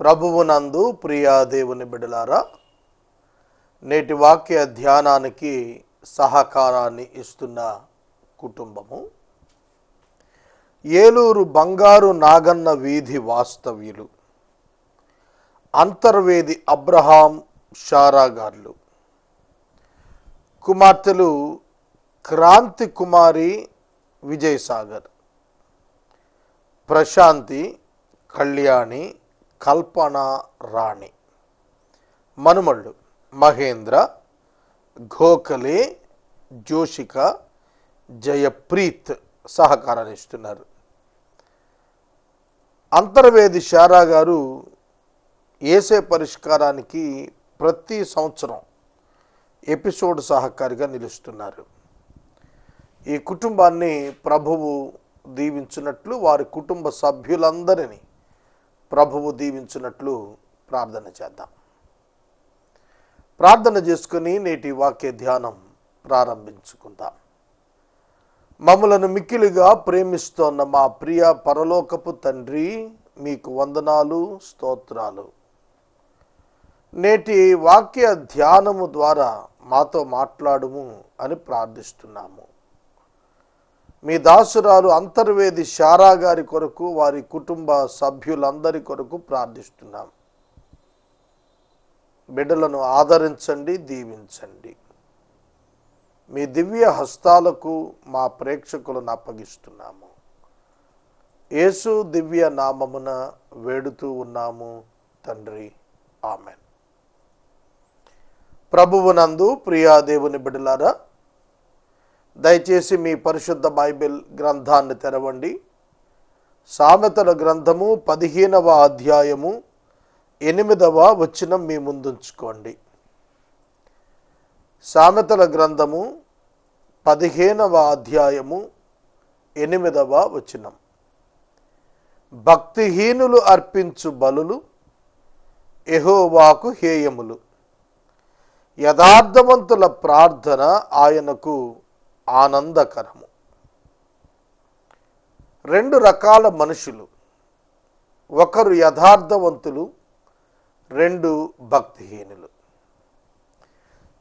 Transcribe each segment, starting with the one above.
ప్రభువునందు ప్రియాదేవుని బిడలారా నేటి వాక్య ధ్యానానికి సహకారాన్ని ఇస్తున్న కుటుంబము. ఏలూరు బంగారు నాగన్న వీధి వాస్తవ్యులు అంతర్వేది అబ్రహాం షారాగార్లు. కుమార్తెలు క్రాంతి కుమారి విజయసాగర్ ప్రశాంతి కళ్యాణి కల్పన రాణి. మనుమళ్ళు మహేంద్ర గోఖలే జోషిక జయప్రీత్ సహకారాన్ని ఇస్తున్నారు. అంతర్వేది శారా గారు ఏసే పరిష్కారానికి ప్రతి సంవత్సరం ఎపిసోడ్ సహకారిగా నిలుస్తున్నారు. ఈ కుటుంబాన్ని ప్రభువు దీవించినట్లు వారి కుటుంబ సభ్యులందరినీ ప్రభువు దీవించినట్లు ప్రార్థన చేద్దాం. ప్రార్థన చేసుకుని నేటి వాక్య ధ్యానం ప్రారంభించుకుందాం. మమ్మలను మిక్కిలిగా ప్రేమిస్తోన్న మా ప్రియ పరలోకపు తండ్రి మీకు వందనాలు స్తోత్రాలు. నేటి వాక్య ధ్యానము ద్వారా మాతో మాట్లాడుము అని ప్రార్థిస్తున్నాము. మీ దాసురాలు అంతర్వేది శారా గారి కొరకు వారి కుటుంబ సభ్యులందరి కొరకు ప్రార్థిస్తున్నాం. బిడ్డలను ఆదరించండి దీవించండి. మీ దివ్య హస్తాలకు మా ప్రేక్షకులను అప్పగిస్తున్నాము. యేసు దివ్య నామమున వేడుతూ ఉన్నాము తండ్రి. ఆమెన్. ప్రభువునందు ప్రియాదేవుని బిడలారా బిడ్డలారా దయచేసి మీ పరిశుద్ధ బైబిల్ గ్రంథాన్ని తెరవండి. సామెతల గ్రంథము పదిహేనవ అధ్యాయము ఎనిమిదవ వచనం మీ ముందుంచుకోండి. సామెతల గ్రంథము పదిహేనవ అధ్యాయము ఎనిమిదవ వచనం. భక్తిహీనులు అర్పించు బలులు ఎహోవాకు హేయములు. యథార్థవంతుల ప్రార్థన ఆయనకు ఆనందకరము. రెండు రకాల మనుషులు. ఒకరు యథార్థవంతులు రెండు భక్తిహీనులు.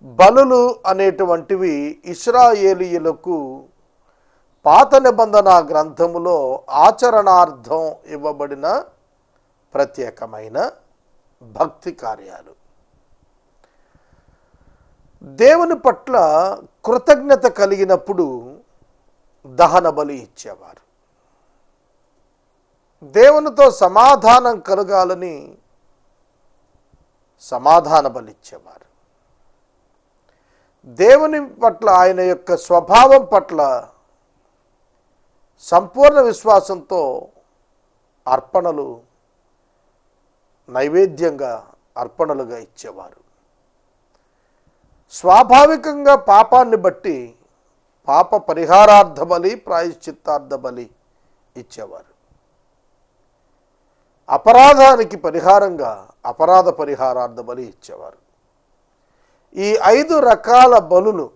బలులు అనేటువంటివి ఇస్రాయేలీయులకు పాత నిబంధన గ్రంథములో ఆచరణార్థం ఇవ్వబడిన ప్రత్యేకమైన భక్తి కార్యాలు. దేవుని పట్ల కృతజ్ఞత కలిగినప్పుడు దహన బలి ఇచ్చేవారు. దేవునితో సమాధానం కలగాలని సమాధాన బలి ఇచ్చేవారు. దేవుని పట్ల ఆయన యొక్క స్వభావం పట్ల సంపూర్ణ విశ్వాసంతో అర్పణలు నైవేద్యంగా అర్పణలుగా ఇచ్చేవారు. స్వాభావికంగా పాపాన్ని బట్టి పాప పరిహారార్థ బలి ప్రాయశ్చిత్తార్థ బలి ఇచ్చేవారు. అపరాధానికి పరిహారంగా అపరాధ పరిహారార్థ బలి ఇచ్చేవారు. ఈ ఐదు రకాల బలులు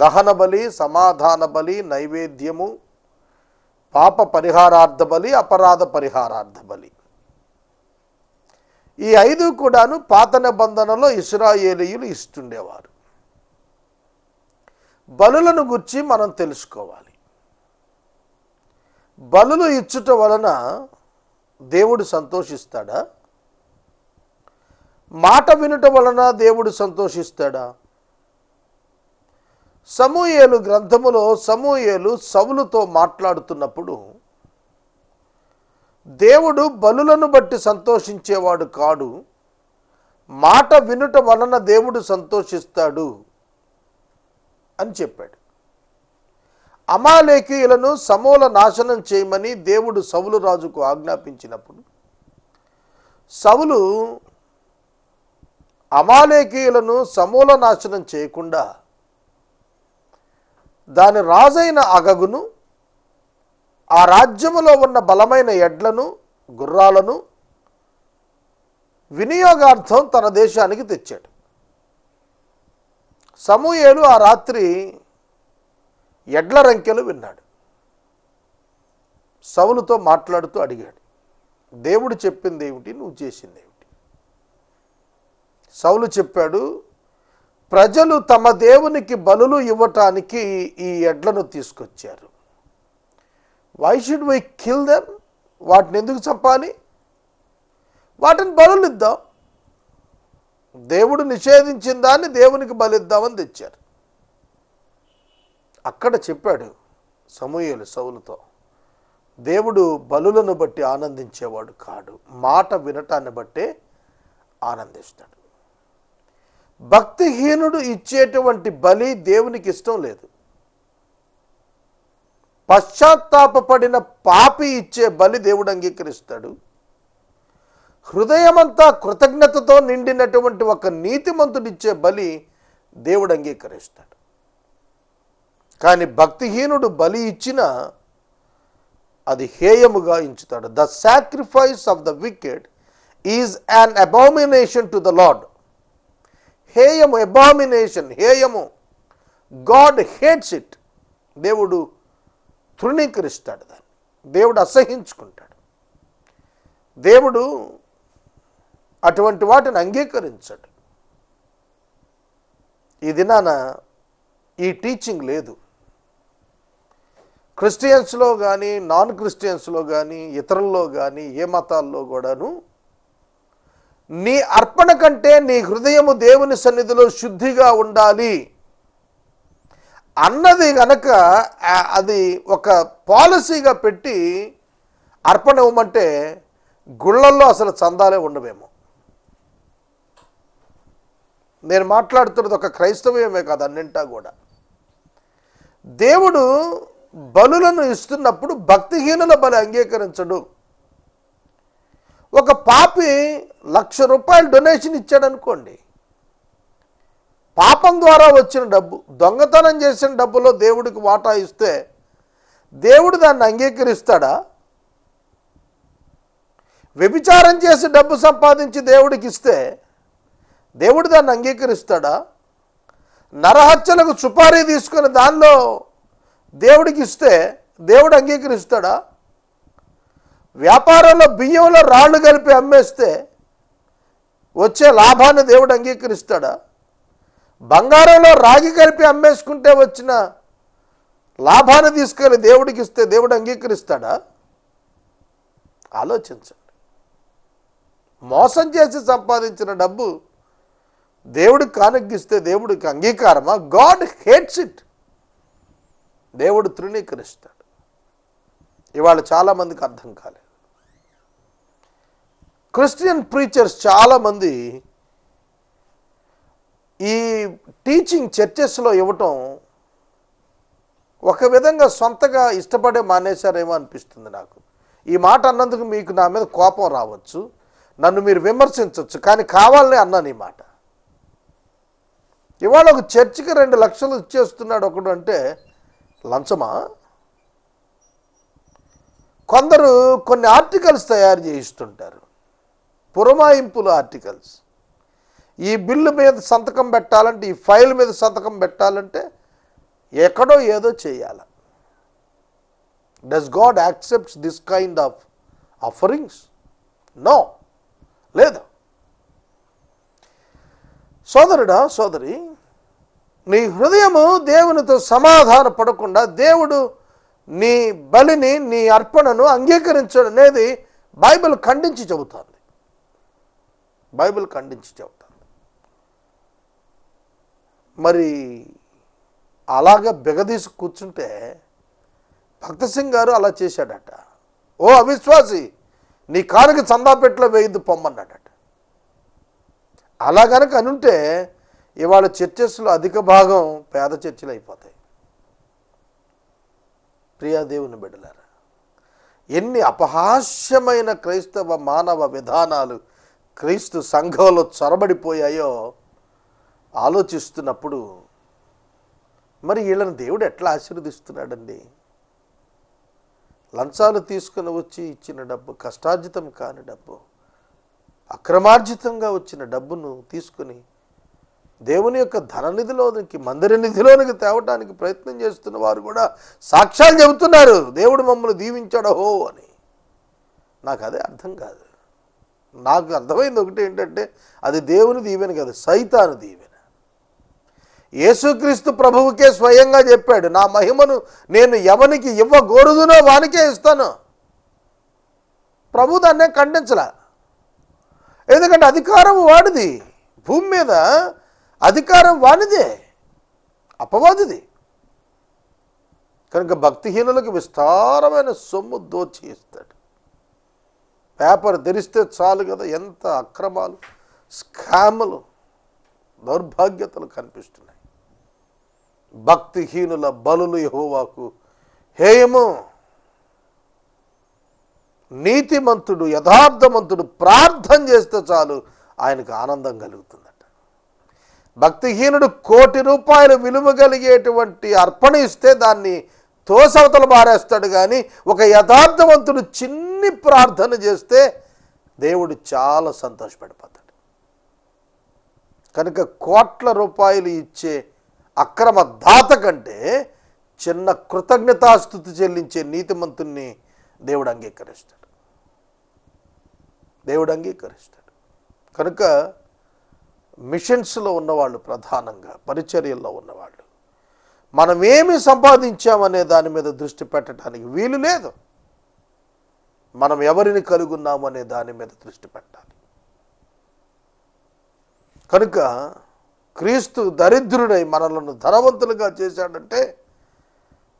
దహన బలి సమాధాన బలి నైవేద్యము పాప పరిహారార్థ బలి అపరాధ పరిహారార్థ బలి ఈ ఐదు కూడాను పాత నిబంధనలో ఇస్రాయేలీయులు ఇస్తుండేవారు. బలులను గుర్చి మనం తెలుసుకోవాలి. బలులు ఇచ్చుట వలన దేవుడు సంతోషిస్తాడా? మాట వినుట వలన దేవుడు సంతోషిస్తాడా? సమూయేలు గ్రంథములో సమూయేలు సవులుతో మాట్లాడుతున్నప్పుడు దేవుడు బలులను బట్టి సంతోషించేవాడు కాడు. మాట వినుట వలన దేవుడు సంతోషిస్తాడు అని చెప్పాడు. అమాలేకీయులను సమూల నాశనం చేయమని దేవుడు సవులు రాజుకు ఆజ్ఞాపించినప్పుడు సవులు అమాలేకీయులను సమూల నాశనం చేయకుండా దాని రాజైన అగగును ఆ రాజ్యములో ఉన్న బలమైన ఎడ్లను గుర్రాలను వినియోగార్థం తన దేశానికి తెచ్చాడు. సమూయేలు ఆ రాత్రి ఎడ్ల రంకెలు విన్నాడు. సవులుతో మాట్లాడుతూ అడిగాడు దేవుడు చెప్పింది ఏమిటి? నువ్వు చేసింది ఏమిటి? సౌలు చెప్పాడు ప్రజలు తమ దేవునికి బలులు ఇవ్వటానికి ఈ ఎడ్లను తీసుకొచ్చారు. Why should we kill them వాటిని ఎందుకు చంపాలి? వాటిని బలులిద్దాం. దేవుడు నిషేధించిన దాన్ని దేవునికి బలిద్దామని తెచ్చారు. అక్కడ చెప్పాడు సమూహలు సౌలుతో దేవుడు బలులను బట్టి ఆనందించేవాడు కాడు. మాట వినటాన్ని బట్టే ఆనందిస్తాడు. భక్తిహీనుడు ఇచ్చేటువంటి బలి దేవునికి ఇష్టం లేదు. పశ్చాత్తాపపడిన పాపి ఇచ్చే బలి దేవుడు అంగీకరిస్తాడు. హృదయమంతా కృతజ్ఞతతో నిండినటువంటి ఒక నీతిమంతుడిచ్చే బలి దేవుడు అంగీకరిస్తాడు. కానీ భక్తిహీనుడు బలి ఇచ్చిన అది హేయముగా ఎంచుతాడు the sacrifice of the wicked is an abomination to the lord హేయము abomination హేయము. గాడ్ హేట్స్ ఇట్ దేవుడు తృణీకరిస్తాడు దాన్ని. దేవుడు అసహించుకుంటాడు. దేవుడు అటువంటి వాటిని అంగీకరించడు. ఈ దినాన ఈ టీచింగ్ లేదు. క్రిస్టియన్స్లో కానీ నాన్ క్రిస్టియన్స్లో కానీ ఇతరుల్లో కానీ ఏ మతాల్లో కూడాను నీ అర్పణ కంటే నీ హృదయము దేవుని సన్నిధిలో శుద్ధిగా ఉండాలి. అన్నది గనక అది ఒక పాలసీగా పెట్టి అర్పణ ఇవ్వమంటే గుళ్ళల్లో అసలు చందాలే ఉండవేమో. నేను మాట్లాడుతున్నది ఒక క్రైస్తవమే కాదు అన్నింటా కూడా. దేవుడు బలులను ఇస్తున్నప్పుడు భక్తిహీనుల బలి అంగీకరించడు. ఒక పాపి లక్ష రూపాయలు డొనేషన్ ఇచ్చాడు అనుకోండి పాపం ద్వారా వచ్చిన డబ్బు దొంగతనం చేసిన డబ్బులో దేవుడికి వాటా ఇస్తే దేవుడు దాన్ని అంగీకరిస్తాడా? వ్యభిచారం చేసి డబ్బు సంపాదించి దేవుడికి ఇస్తే దేవుడు దాన్ని అంగీకరిస్తాడా? నరహత్యలకు సుపారీ తీసుకొని దానిలో దేవుడికి ఇస్తే దేవుడు అంగీకరిస్తాడా? వ్యాపారంలో బియ్యంలో రాళ్ళు కలిపి అమ్మేస్తే వచ్చే లాభాన్ని దేవుడు అంగీకరిస్తాడా? బంగారంలో రాగి కలిపి అమ్మేసుకుంటే వచ్చిన లాభాన్ని తీసుకెళ్ళి దేవుడికి ఇస్తే దేవుడు అంగీకరిస్తాడా? ఆలోచించండి. మోసం చేసి సంపాదించిన డబ్బు దేవుడికి కానుగ్గిస్తే దేవుడికి అంగీకారమా? God hates it. దేవుడు తృణీకరిస్తాడు. ఇవాళ చాలామందికి అర్థం కాలేదు. క్రిస్టియన్ ప్రీచర్స్ చాలామంది ఈ టీచింగ్ చర్చెస్లో ఇవ్వటం ఒక విధంగా సొంతగా ఇష్టపడే మానేశారేమో అనిపిస్తుంది నాకు. ఈ మాట అన్నందుకు మీకు నా మీద కోపం రావచ్చు. నన్ను మీరు విమర్శించవచ్చు కానీ కావాలనే అన్నాను ఈ మాట. ఇవాళ ఒక చర్చికి రెండు లక్షలు ఇచ్చేస్తున్నాడు ఒకడు అంటే లంచమా? కొందరు కొన్ని ఆర్టికల్స్ తయారు చేయిస్తుంటారు. పురమాయింపులు ఆర్టికల్స్. ఈ బిల్లు మీద సంతకం పెట్టాలంటే ఈ ఫైల్ మీద సంతకం పెట్టాలంటే ఎక్కడో ఏదో చేయాలి. Does God accepts this kind of offerings no లేదు. సోదరుడా సోదరి నీ హృదయము దేవునితో సమాధాన పడకుండా దేవుడు నీ బలిని నీ అర్పణను అంగీకరించడం అనేది బైబిల్ ఖండించి చెబుతుంది. బైబిల్ ఖండించి చెబుతుంది మరి అలాగ బిగదీసి కూర్చుంటే భక్త సింగ్ గారు అలా చేశాడట. ఓ అవిశ్వాసి నీ కానుక చందాపెట్లో వేయద్దు పొమ్మన్నాడట. అలా కనుక అనుంటే ఇవాళ చర్చెస్లో అధిక భాగం పేద చర్చలు అయిపోతాయి. ప్రియాదేవుని బిడ్డలారా ఎన్ని అపహాస్యమైన క్రైస్తవ మానవ విధానాలు క్రీస్తు సంఘంలో చొరబడిపోయాయో ఆలోచిస్తున్నప్పుడు మరి వీళ్ళని దేవుడు ఎట్లా ఆశీర్వదిస్తున్నాడండి? లంచాలు తీసుకుని వచ్చి ఇచ్చిన డబ్బు కష్టార్జితం కాని డబ్బు అక్రమార్జితంగా వచ్చిన డబ్బును తీసుకుని దేవుని యొక్క ధననిధిలోనికి మందిర నిధిలోనికి తేవటానికి ప్రయత్నం చేస్తున్న వారు కూడా సాక్ష్యాలు చెబుతున్నారు దేవుడు మమ్మల్ని దీవించాడహో అని. నాకు అదే అర్థం కాదు. నాకు అర్థమైంది ఒకటి ఏంటంటే అది దేవుని దీవెన కాదు సైతాను దీవెన. యేసుక్రీస్తు ప్రభువుకే స్వయంగా చెప్పాడు నా మహిమను నేను ఎవనికి ఇవ్వగోరుదునో వానికే ఇస్తాను. ప్రభు దాన్నే ఖండించలా. ఎందుకంటే అధికారం వాడిది భూమి మీద అధికారం వానిదే అపవాదిది. కనుక భక్తిహీనులకు విస్తారమైన సొమ్ము దోచి ఇస్తాడు. పేపర్ తెరిస్తే చాలు కదా ఎంత అక్రమాలు స్కాములు దౌర్భాగ్యతలు కనిపిస్తున్నాయి. భక్తిహీనుల బలులు యహోవాకు హేయము. నీతిమంతుడు యథార్థమంతుడు ప్రార్థన చేస్తే చాలు ఆయనకు ఆనందం కలుగుతుందట. భక్తిహీనుడు కోటి రూపాయలు విలువ కలిగేటువంటి అర్పణ ఇస్తే దాన్ని తోసవతలు మారేస్తాడు కానీ ఒక యథార్థవంతుడు చిన్ని ప్రార్థన చేస్తే దేవుడు చాలా సంతోషపడిపోతాడు. కనుక కోట్ల రూపాయలు ఇచ్చే అక్రమ దాత కంటే చిన్న కృతజ్ఞతాస్థుతి చెల్లించే నీతిమంతుణ్ణి దేవుడు అంగీకరిస్తాడు. దేవుడు అంగీకరిస్తాడు. కనుక మిషన్స్లో ఉన్నవాళ్ళు ప్రధానంగా పరిచర్యల్లో ఉన్నవాళ్ళు. మనం ఏమి సంపాదించామనే దాని మీద దృష్టి పెట్టడానికి వీలు లేదు. మనం ఎవరిని కలుగున్నామనే అనే దాని మీద దృష్టి పెట్టాలి. కనుక క్రీస్తు దరిద్రుడై మనలను ధనవంతులుగా చేశాడంటే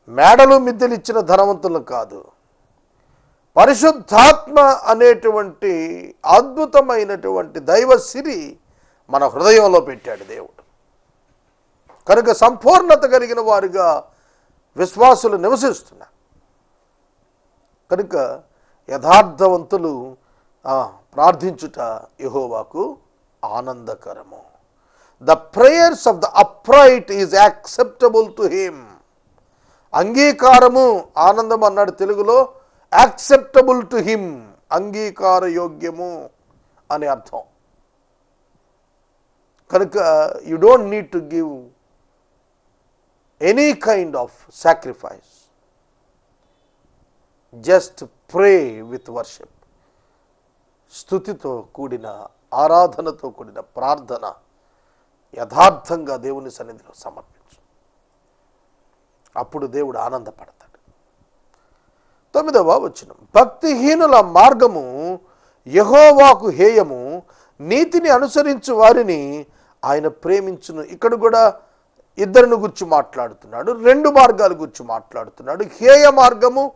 మేడలు మిద్దెలు ఇచ్చిన ధనవంతులు కాదు. పరిశుద్ధాత్మ అనేటువంటి అద్భుతమైనటువంటి దైవ సిరి మన హృదయంలో పెట్టాడు దేవుడు. కనుక సంపూర్ణత కలిగిన వారుగా విశ్వాసులు నివసిస్తున్నారు. కనుక యథార్థవంతులు ప్రార్థించుట యహోవాకు ఆనందకరము. The prayers of the upright is acceptable to him అంగీకారము ఆనందం అన్నాడు తెలుగులో యాక్సెప్టబుల్ టు హిమ్ అంగీకార యోగ్యము అని అర్థం. కనుక you don't need to give any kind of sacrifice just pray with worship స్థుతితో కూడిన ఆరాధనతో కూడిన ప్రార్థన. యథార్థంగా దేవుని సన్నిధిలో సమర్పించు. అప్పుడు దేవుడు ఆనందపడతాడు. తొమ్మిదవ వచనం. భక్తిహీనుల మార్గము యహోవాకు హేయము. నీతిని అనుసరించు వారిని ఆయన ప్రేమించును. ఇక్కడ కూడా ఇద్దరిని గుర్చి మాట్లాడుతున్నాడు. రెండు మార్గాల గురించి మాట్లాడుతున్నాడు. హేయ మార్గము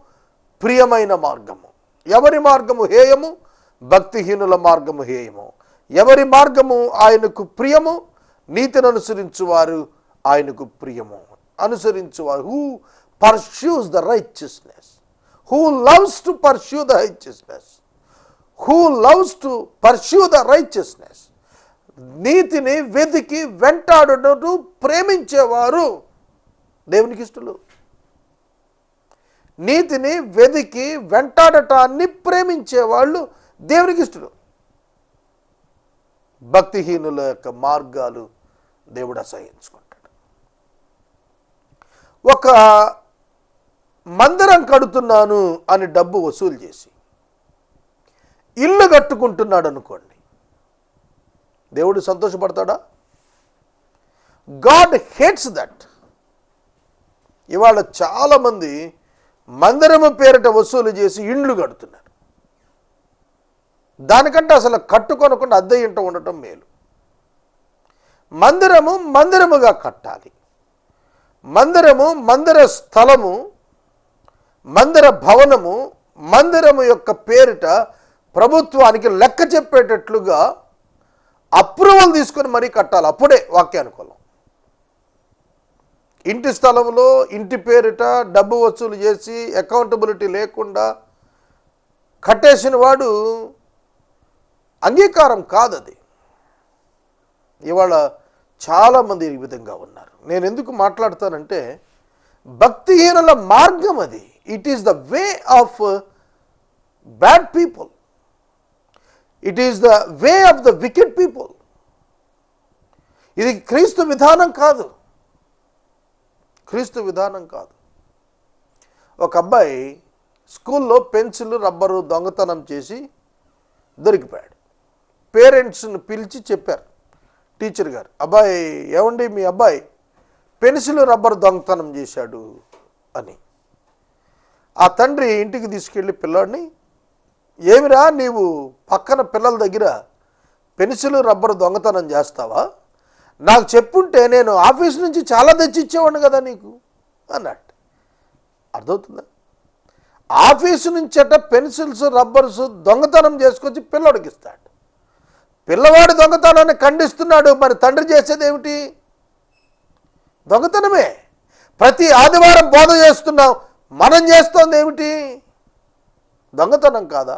ప్రియమైన మార్గము. ఎవరి మార్గము హేయము? భక్తిహీనుల మార్గము హేయము. ఎవరి మార్గము ఆయనకు ప్రియము? నీతిని అనుసరించువారు ఆయనకు ప్రియము. అనుసరించువారు. Who pursues the righteousness who loves to pursue the righteousness who loves to pursue the righteousness నీతిని వెతికి వెంటాడుటూ ప్రేమించేవారు దేవునికి ఇష్టలు నీతిని వెతికి వెంటాడటాన్ని ప్రేమించేవాళ్ళు దేవునికి ఇష్టలు భక్తిహీనుల యొక్క మార్గాలు దేవుడు అసహించుకుంటాడు. ఒక మందిరం కడుతున్నాను అని డబ్బు వసూలు చేసి ఇల్లు కట్టుకుంటున్నాడు అనుకోండి దేవుడు సంతోషపడతాడా? God hates that. ఇవాళ చాలామంది మందిరము పేరిట వసూలు చేసి ఇండ్లు కడుతున్నారు. దానికంటే అసలు కట్టుకొనకుండా అద్దె ఇంట ఉండటం మేలు. మందిరము మందిరముగా కట్టాలి. మందిరము మందిర స్థలము మందిర భవనము మందిరము యొక్క పేరిట ప్రభుత్వానికి లెక్క చెప్పేటట్లుగా అప్రూవల్ తీసుకొని మరీ కట్టాలి. అప్పుడే వాక్యానుకూలం. ఇంటి స్థలంలో ఇంటి పేరిట డబ్బు వసూలు చేసి అకౌంటబిలిటీ లేకుండా కట్టేసిన వాడు అంగీకారం కాదు అది ఇవాళ చాలామంది ఈ విధంగా ఉన్నారు. నేను ఎందుకు మాట్లాడతానంటే భక్తిహీనుల మార్గం అది. It is the way of bad people it is the way of the wicked people ఇది క్రీస్తు విధానం కాదు. క్రీస్తు విధానం కాదు. ఒక అబ్బాయి స్కూల్లో పెన్సిల్ రబ్బరు దొంగతనం చేసి దొరికిపోయాడు. పేరెంట్స్ని పిలిచి చెప్పారు. టీచర్ గారు అబ్బాయి ఏమండి మీ అబ్బాయి? పెన్సిల్ రబ్బర్ దొంగతనం చేశాడు అని. ఆ తండ్రి ఇంటికి తీసుకెళ్ళి పిల్లాడిని ఏమిరా నీవు పక్కన పిల్లల దగ్గర పెన్సిల్ రబ్బర్ దొంగతనం చేస్తావా? నాకు చెప్పుంటే నేను ఆఫీస్ నుంచి చాలా తెచ్చి ఇచ్చేవాడిని కదా నీకు అన్నట్టు అర్థమవుతుందా? ఆఫీసు నుంచట పెన్సిల్స్ రబ్బర్స్ దొంగతనం చేసుకొచ్చి పిల్లడికి ఇస్తాడు. పిల్లవాడు దొంగతనాన్ని ఖండిస్తున్నాడు మరి తండ్రి చేసేది ఏమిటి? దొంగతనమే. ప్రతి ఆదివారం బోధ చేస్తున్నాం మనం చేస్తోంది ఏమిటి? దొంగతనం కాదా?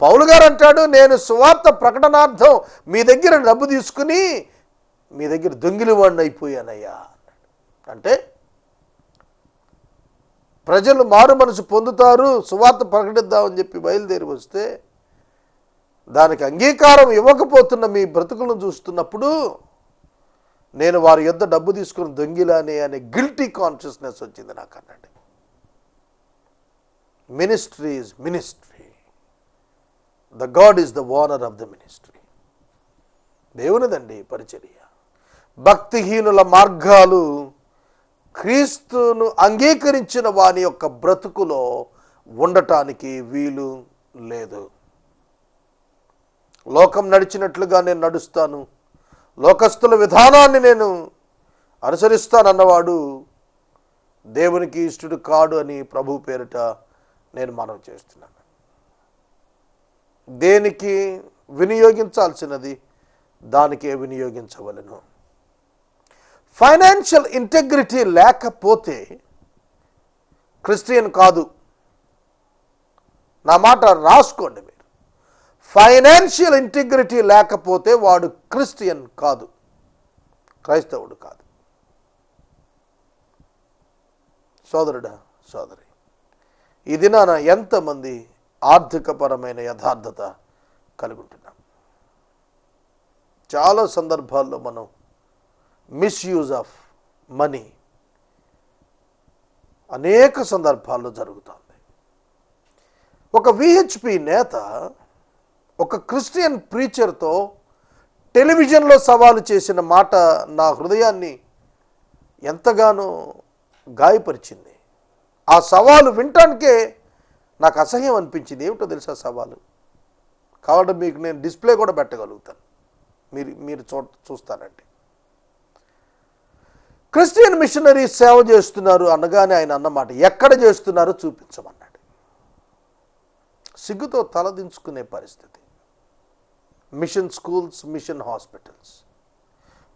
పౌలు గారు అంటాడు నేను సువార్త ప్రకటనార్థం మీ దగ్గర డబ్బు తీసుకుని మీ దగ్గర దొంగిలివాడిని అయిపోయానయ్యా అంటే ప్రజలు మారు మనసు పొందుతారు సువార్త ప్రకటిద్దామని చెప్పి బయలుదేరి వస్తే దానికి అంగీకారం ఇవ్వకపోతున్న మీ బ్రతుకులను చూస్తున్నప్పుడు నేను వారి యొద్ డబ్బు తీసుకుని దొంగిలానే అనే గిల్టీ కాన్షియస్నెస్ వచ్చింది నాకు అన్నాడు. Ministry is ministry the God is the owner of the ministry దేవునిదండి పరిచర్య. భక్తిహీనుల మార్గాలు క్రీస్తును అంగీకరించిన వాని యొక్క బ్రతుకులో ఉండటానికి వీలు లేదు. లోకం నడిచినట్లుగా నేను నడుస్తాను. లోకస్తుల విధానాన్ని నేను అనుసరిస్తానన్నవాడు దేవునికి ఇష్టడు కాడు అని ప్రభు పేరిట నేను మనం చేస్తున్నాను. దేనికి వినియోగించాల్సినది దానికే వినియోగించవలను. ఫైనాన్షియల్ ఇంటెగ్రిటీ లేకపోతే క్రిస్టియన్ కాదు. నా మాట రాసుకోండి ఫైనాన్షియల్ ఇంటిగ్రిటీ లేకపోతే వాడు క్రిస్టియన్ కాదు. క్రైస్తవుడు కాదు. సోదరుడా సోదరి ఈ దినాన ఎంతమంది ఆర్థికపరమైన యథార్థత కలిగి ఉంటున్నాం చాలా సందర్భాల్లో మనం మిస్యూజ్ ఆఫ్ మనీ అనేక సందర్భాల్లో జరుగుతుంది. ఒక విహెచ్పి నేత ఒక క్రిస్టియన్ ప్రీచర్తో టెలివిజన్లో సవాలు చేసిన మాట నా హృదయాన్ని ఎంతగానో గాయపరిచింది. ఆ సవాలు వినటానికే నాకు అసహ్యం అనిపించింది. ఏమిటో తెలుసా సవాలు? కాబట్టి మీకు నేను డిస్ప్లే కూడా పెట్టగలుగుతాను. మీరు మీరు చూ చూస్తానండి క్రిస్టియన్ మిషనరీ సేవ చేస్తున్నారు అనగానే ఆయన అన్నమాట ఎక్కడ చేస్తున్నారో చూపించమన్నాడు. సిగ్గుతో తలదించుకునే పరిస్థితి. Mission schools mission hospitals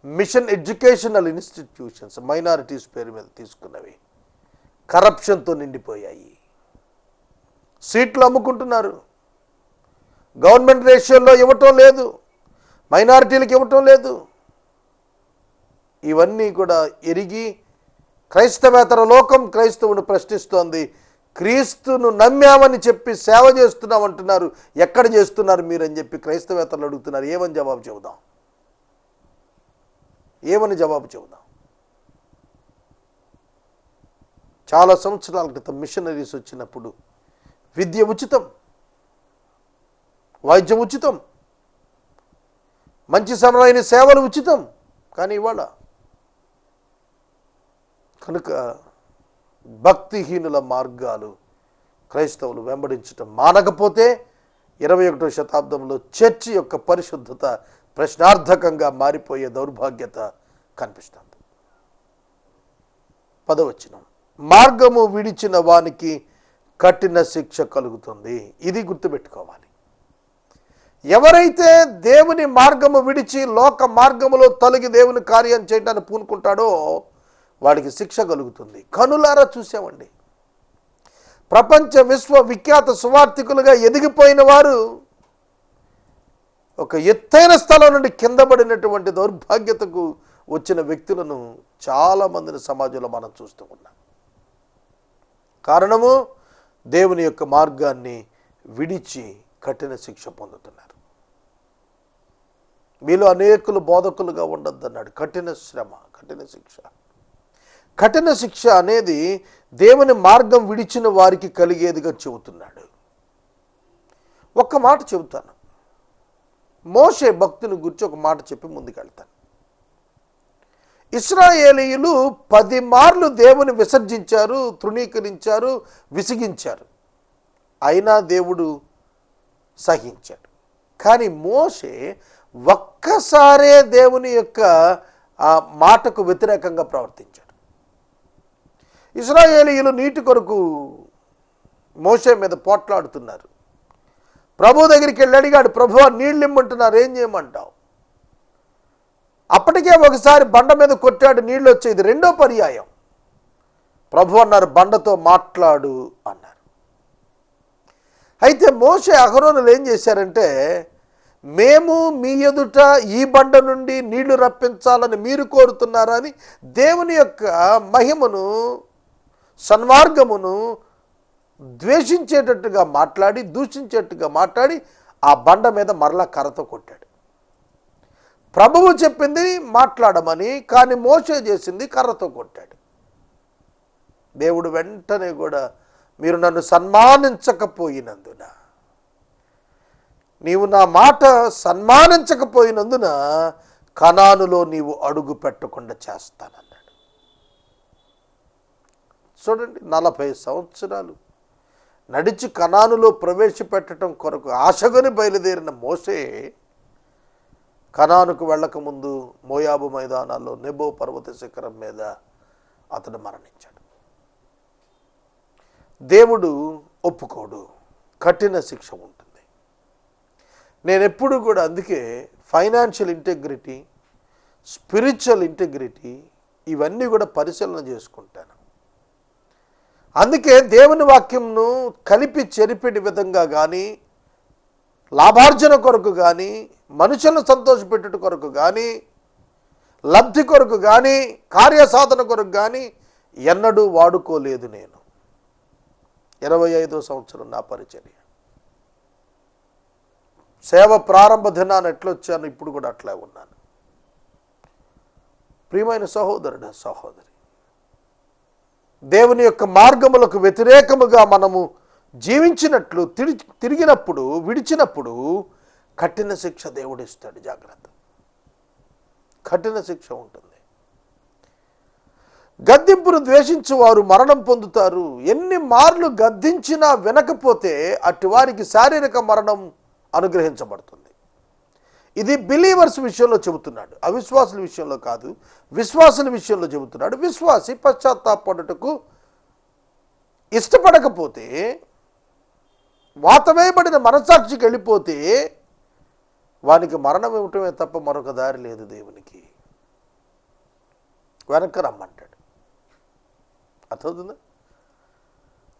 mission educational institutions minorities పేరు మీద తీసుకున్నవి. కరప్షన్తో నిండిపోయాయి. సీట్లు అమ్ముకుంటున్నారు. గవర్నమెంట్ రేషియోలో ఇవ్వటం లేదు. మైనారిటీలకు ఇవ్వటం లేదు. ఇవన్నీ కూడా ఎరిగి క్రైస్తవేతర లోకం క్రైస్తవుని ప్రశ్నిస్తోంది. క్రీస్తును నమ్మామని చెప్పి సేవ చేస్తున్నాం అంటున్నారు. ఎక్కడ చేస్తున్నారు మీరు అని చెప్పి క్రైస్తవేతలు అడుగుతున్నారు. ఏమని జవాబు చెబుదాం? ఏమని జవాబు చెబుదాం? చాలా సంవత్సరాల క్రితం మిషనరీస్ వచ్చినప్పుడు విద్య ఉచితం వైద్యం ఉచితం మంచి సమయమైన సేవలు ఉచితం. కానీ ఇవాళ కనుక భక్తిహీనుల మార్గాలు క్రైస్తవులు వెంబడించటం మానకపోతే ఇరవై ఒకటో శతాబ్దంలో చర్చి యొక్క పరిశుద్ధత ప్రశ్నార్థకంగా మారిపోయే దౌర్భాగ్యత కనిపిస్తుంది. పదవచనం. మార్గము విడిచిన వానికి కఠిన శిక్ష కలుగుతుంది. ఇది గుర్తుపెట్టుకోవాలి. ఎవరైతే దేవుని మార్గము విడిచి లోక మార్గములో తొలగి దేవుని కార్యం చేయడానికి పూనుకుంటాడో వాడికి శిక్ష కలుగుతుంది. కనులారా చూసామండి. ప్రపంచ విశ్వ విఖ్యాత సువార్థికులుగా ఎదిగిపోయిన వారు ఒక ఎత్తైన స్థలం నుండి కిందపడినటువంటి దౌర్భాగ్యతకు వచ్చిన వ్యక్తులను చాలామందిని సమాజంలో మనం చూస్తూ ఉన్నాం. కారణము దేవుని యొక్క మార్గాన్ని విడిచి కఠిన శిక్ష పొందుతున్నారు. మీలో అనేకులు బోధకులుగా ఉండొద్దన్నాడు. కఠిన శ్రమ కఠిన శిక్ష. కఠిన శిక్ష అనేది దేవుని మార్గం విడిచిన వారికి కలిగేదిగా చెబుతున్నాడు. ఒక్క మాట చెబుతాను. మోషే భక్తుని గురించి ఒక మాట చెప్పి ముందుకెళ్తాను. ఇస్రాయేలీయులు పది మార్లు దేవుని విసర్జించారు తృణీకరించారు విసిగించారు. అయినా దేవుడు సహించాడు. కానీ మోషే ఒక్కసారే దేవుని యొక్క ఆ మాటకు వ్యతిరేకంగా ప్రవర్తించాడు. ఇస్రాయేలీయులు నీటి కొరకు మోషే మీద పోట్లాడుతున్నారు. ప్రభు దగ్గరికి వెళ్ళి అడిగాడు ప్రభు నీళ్ళు ఇమ్మంటున్నారు ఏం చేయమంటావు? అప్పటికే ఒకసారి బండ మీద కొట్టాడు నీళ్ళు వచ్చేది రెండో పర్యాయం. ప్రభు అన్నారు బండతో మాట్లాడు అన్నారు. అయితే మోసే అహరోనులు ఏం చేశారంటే మేము మీ ఎదుట ఈ బండ నుండి నీళ్ళు రప్పించాలని మీరు కోరుతున్నారని దేవుని యొక్క మహిమను సన్మార్గమును ద్వేషించేటట్టుగా మాట్లాడి దూషించేట్టుగా మాట్లాడి ఆ బండ మీద మరలా కర్రతో కొట్టాడు. ప్రభువు చెప్పింది మాట్లాడమని కానీ మోసే చేసింది కర్రతో కొట్టాడు. దేవుడు వెంటనే కూడా మీరు నన్ను సన్మానించకపోయినందున నీవు నా మాట సన్మానించకపోయినందున కణానులో నీవు అడుగు పెట్టకుండా చేస్తానని. చూడండి నలభై సంవత్సరాలు నడిచి కణానులో ప్రవేశపెట్టడం కొరకు ఆశగని బయలుదేరిన మోసే కణానుకు వెళ్ళకముందు మోయాబు మైదానాల్లో నెబో పర్వత శిఖరం మీద అతడు మరణించాడు. దేవుడు ఒప్పుకోడు కఠిన శిక్ష ఉంటుంది. నేను ఎప్పుడు కూడా అందుకే ఫైనాన్షియల్ ఇంటెగ్రిటీ స్పిరిచువల్ ఇంటెగ్రిటీ ఇవన్నీ కూడా పరిశీలన చేసుకుంటాను. అందుకే దేవుని వాక్యంను కలిపి చెరిపిడి విధంగా కానీ లాభార్జన కొరకు కానీ మనుషులను సంతోషపెట్టుట కొరకు కానీ లబ్ధి కొరకు కానీ కార్యసాధన కొరకు కానీ ఎన్నడూ వాడుకోలేదు నేను. ఇరవై ఐదో సంవత్సరం నా పరిచర్య. సేవ ప్రారంభ దినాన్ని ఎట్లొచ్చాను ఇప్పుడు కూడా అట్లే ఉన్నాను. ప్రియమైన సహోదరుడు సహోదరి దేవుని యొక్క మార్గములకు వ్యతిరేకముగా మనము జీవించినట్లు తిరి తిరిగినప్పుడు విడిచినప్పుడు కఠిన శిక్ష దేవుడిస్తాడు జాగ్రత్త. కఠిన శిక్ష ఉంటుంది. గద్దింపును ద్వేషించు వారు మరణం పొందుతారు. ఎన్ని మార్లు గద్దించినా వినకపోతే అట్టి వారికి శారీరక మరణం అనుగ్రహించబడుతుంది. ఇది బిలీవర్స్ విషయంలో చెబుతున్నాడు. అవిశ్వాసుల విషయంలో కాదు విశ్వాసుల విషయంలో చెబుతున్నాడు. విశ్వాసి పశ్చాత్తాపడటకు ఇష్టపడకపోతే వాతవేయబడిన మనసాక్షికి వెళ్ళిపోతే వానికి మరణం ఇవ్వటమే తప్ప మరొక దారి లేదు దేవునికి. వెనక్కి రమ్మంటాడు. అర్థమవుతుందా?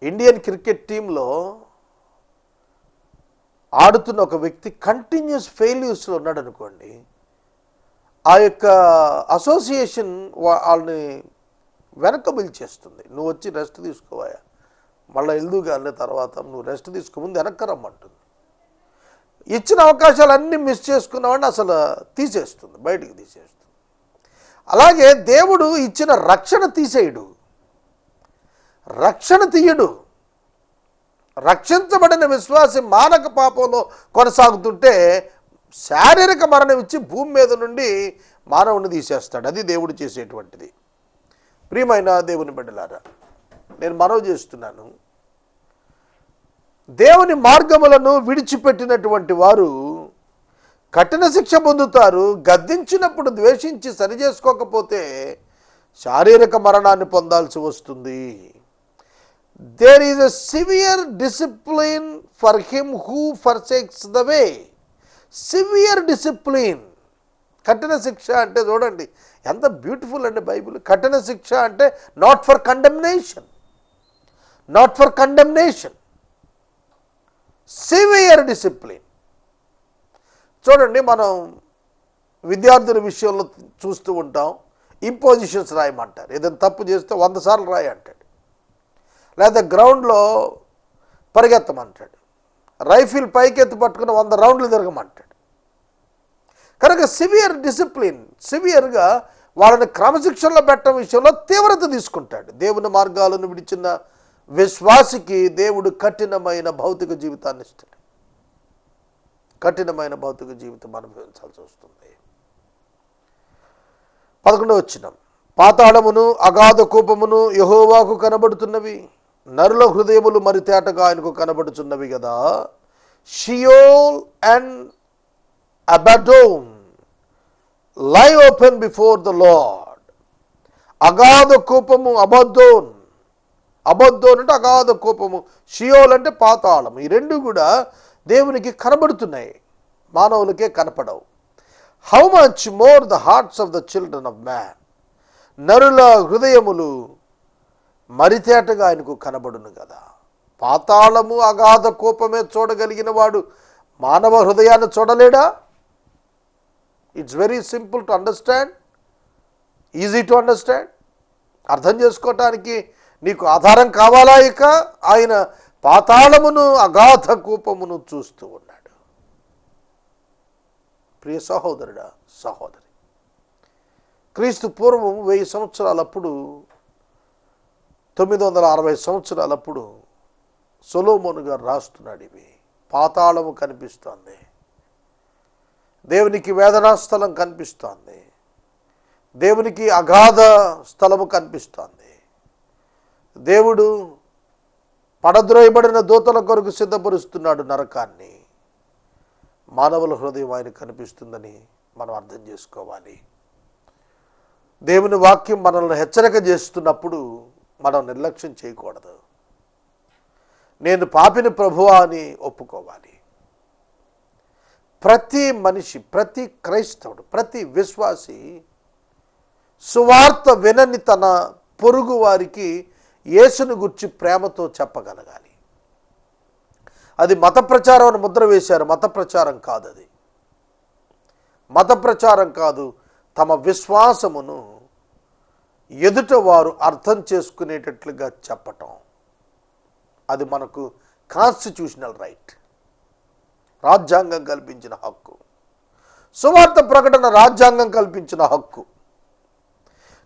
ఇండియన్ క్రికెట్ టీంలో ఆడుతున్న ఒక వ్యక్తి కంటిన్యూస్ ఫెయిల్యూర్స్లో ఉన్నాడు అనుకోండి ఆ యొక్క అసోసియేషన్ వా- వాళ్ళని వెనక పిలిచేస్తుంది నువ్వు వచ్చి రెస్ట్ తీసుకోవాయా? మళ్ళీ ఎల్దు కానీ తర్వాత నువ్వు రెస్ట్ తీసుకోముందు వెనక్కి రమ్మంటుంది. ఇచ్చిన అవకాశాలన్నీ మిస్ చేసుకున్నామని అసలు తీసేస్తుంది బయటికి తీసేస్తుంది. అలాగే దేవుడు ఇచ్చిన రక్షణ తీసేయడు. రక్షణ తీయడు. రక్షించబడిన విశ్వాసి మానక పాపంలో కొనసాగుతుంటే శారీరక మరణం ఇచ్చి భూమి మీద నుండి మానవుని తీసేస్తాడు. అది దేవుడు చేసేటువంటిది. ప్రియమైన దేవుని బిడ్డలారా నేను మనవి చేస్తున్నాను. దేవుని మార్గములను విడిచిపెట్టినటువంటి వారు కఠిన శిక్ష పొందుతారు గద్దించినప్పుడు ద్వేషించి సరిచేసుకోకపోతే శారీరక మరణాన్ని పొందాల్సి వస్తుంది. There is a severe discipline for him who forsakes the way severe discipline కఠిన శిక్ష అంటే చూడండి. ఎంత బ్యూటిఫుల్ అండి బైబిల్ కఠిన శిక్ష అంటే not for condemnation not for condemnation severe discipline చూడండి మనం విద్యార్థుల విషయంలో చూస్తూ ఉంటాం. ఇంపోజిషన్స్ రాయమంటారు. ఏదైనా తప్పు చేస్తే వంద సార్లు రాయి లేదా గ్రౌండ్లో పరిగెత్తమంటాడు. రైఫిల్ పైకెత్తి పట్టుకుని వంద రౌండ్లు తిరగమంటాడు. కనుక సివియర్ డిసిప్లిన్ సివియర్గా వాళ్ళని క్రమశిక్షణలో పెట్టడం విషయంలో తీవ్రత తీసుకుంటాడు. దేవుని మార్గాలను విడిచిన విశ్వాసికి దేవుడు కఠినమైన భౌతిక జీవితాన్ని ఇస్తాడు. కఠినమైన భౌతిక జీవితం అనుభవించాల్సి వస్తుంది. పదకొండవ వచ్చినాం పాతాళమును అగాధ కూపమును యహోవాకు కనబడుతున్నవి. నరుల హృదయములు మరి తేటగా ఆయనకు కనబడుచున్నవి కదా షియోల్ అండ్ అబడోన్ లై ఓపెన్ బిఫోర్ ద లార్డ్ అగాధ కూపము అబద్దోన్ అబద్దోన్ అంటే అగాధ కోపము. షియోల్ అంటే పాతాళం. ఈ రెండు కూడా దేవునికి కనబడుతున్నాయి. మానవులకే కనపడవు. How much more the hearts of the children of man నరుల హృదయములు మరితేటగా ఆయనకు కనబడును కదా. పాతాళము అగాధ కోపమే చూడగలిగిన వాడు మానవ హృదయాన్ని చూడలేడా? It's very simple to understand easy to understand అర్థం చేసుకోవటానికి నీకు ఆధారం కావాలా ఇక? ఆయన పాతాళమును అగాధ కూపమును చూస్తూ ఉన్నాడు. ప్రియ సహోదరుడా సహోదరి క్రీస్తు పూర్వం వెయ్యి సంవత్సరాలప్పుడు తొమ్మిది వందల అరవై సంవత్సరాలప్పుడు సొలోమోను గారు రాస్తున్నాడు ఇవి. పాతాళము కనిపిస్తోంది. దేవునికి వేదనా స్థలం కనిపిస్తోంది. దేవునికి అగాధ స్థలము కనిపిస్తోంది. దేవుడు పడద్రోయబడిన దూతల కొరకు సిద్ధపరుస్తున్నాడు నరకాన్ని. మానవుల హృదయం ఆయన కనిపిస్తుందని మనం అర్థం చేసుకోవాలి. దేవుని వాక్యం మనల్ని హెచ్చరిక చేస్తున్నప్పుడు మనం నిర్లక్ష్యం చేయకూడదు. నేను పాపిని ప్రభువా అని ఒప్పుకోవాలి. ప్రతి మనిషి ప్రతి క్రైస్తవుడు ప్రతి విశ్వాసి సువార్త వినని తన పొరుగు వారికి యేసును గుర్చి ప్రేమతో చెప్పగలగాలి. అది మత ప్రచారం అని ముద్ర వేశారు. మత ప్రచారం కాదు అది. మత ప్రచారం కాదు. తమ విశ్వాసమును ఎదుట వారు అర్థం చేసుకునేటట్లుగా చెప్పటం. అది మనకు కాన్స్టిట్యూషనల్ రైట్ రాజ్యాంగం కల్పించిన హక్కు. సువార్త ప్రకటన రాజ్యాంగం కల్పించిన హక్కు.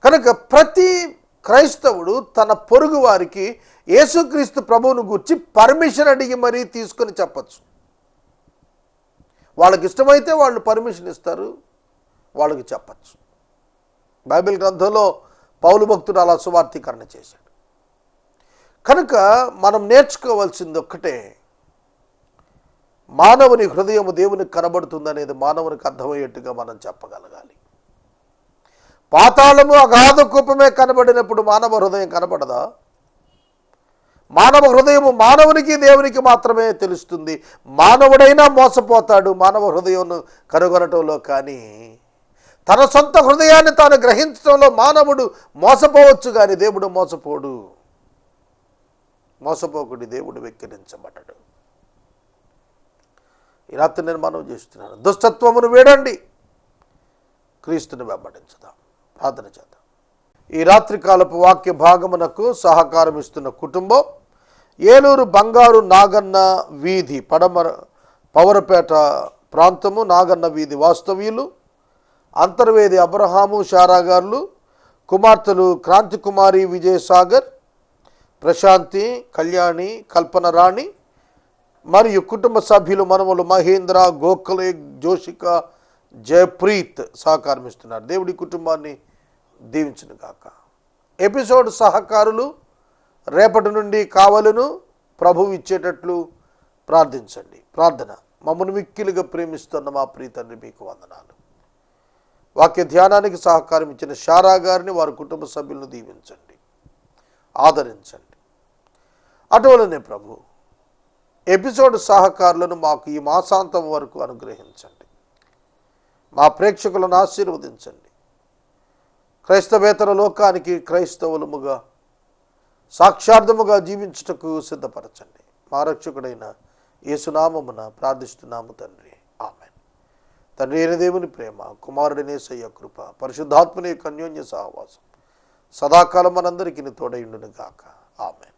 కనుక ప్రతి క్రైస్తవుడు తన పొరుగు వారికి యేసుక్రీస్తు ప్రభువును గురించి పర్మిషన్ అడిగి మరీ తీసుకొని చెప్పచ్చు. వాళ్ళకి ఇష్టమైతే వాళ్ళు పర్మిషన్ ఇస్తారు వాళ్ళకి చెప్పచ్చు. బైబిల్ గ్రంథంలో పౌలు భక్తుడు అలా సువార్థీకరణ చేశాడు. కనుక మనం నేర్చుకోవాల్సింది ఒక్కటే మానవుని హృదయం దేవునికి కనబడుతుందనేది మానవునికి అర్థమయ్యేట్టుగా మనం చెప్పగలగాలి. పాతాళము అగాధ కూపమే కనబడినప్పుడు మానవ హృదయం కనబడదా? మానవ హృదయము మానవునికి దేవునికి మాత్రమే తెలుస్తుంది. మానవుడైనా మోసపోతాడు మానవ హృదయం కనుగొనటంలో కానీ తన సొంత హృదయాన్ని తాను గ్రహించడంలో మానవుడు మోసపోవచ్చు కానీ దేవుడు మోసపోడు. మోసపోకుడి దేవుడు వెక్కిరించబడ్డాడు. ఈ రాత్రి నేను మనం చేస్తున్నాను. దుష్టత్వమును వేడండి. క్రీస్తుని వెంబడించుదాం. ప్రార్థన చేద్దాం. ఈ రాత్రి కాలపు వాక్య భాగమునకు సహకారం ఇస్తున్న కుటుంబం ఏలూరు బంగారు నాగన్న వీధి పడమర పవరపేట ప్రాంతము నాగన్న వీధి వాస్తవ్యులు అంతర్వేది అబ్రహాము షారాగార్లు కుమార్తెలు క్రాంతి కుమారి విజయసాగర్ ప్రశాంతి కళ్యాణి కల్పన రాణి మరియు కుటుంబ సభ్యులు మనములు మహేంద్ర గోఖలే జోషిక జయప్రీత్ సహకారం ఇస్తున్నారు దేవుడి కుటుంబాన్ని దీవించిన గాక. ఎపిసోడ్ సహకారులు రేపటి నుండి కావలను ప్రభువు ఇచ్చేటట్లు ప్రార్థించండి. ప్రార్థన మమ్మను మిక్కిలిగా ప్రేమిస్తున్న మా ప్రీతండ్రి మీకు వందనాలు. వాక్య ధ్యానానికి సహకారం ఇచ్చిన షారా గారిని వారి కుటుంబ సభ్యులను దీవించండి. ఆదరించండి. అటువలనే ప్రభు ఎపిసోడ్ సహకారులను మాకు ఈ మాసాంతం వరకు అనుగ్రహించండి. మా ప్రేక్షకులను ఆశీర్వదించండి. క్రైస్తవేతర లోకానికి క్రైస్తవులముగా సాక్షార్థముగా జీవించుటకు సిద్ధపరచండి. మా రక్షకుడైన యేసునామమున ప్రార్థిస్తున్నాము తండ్రి. ఆమె తండ్రి అయిన దేవుని ప్రేమ కుమారుడినేసయ్య కృప పరిశుద్ధాత్మని యొక్క అన్యోన్య సహవాసం సదాకాలం మనందరికీ తోడైండును గాక ఆమె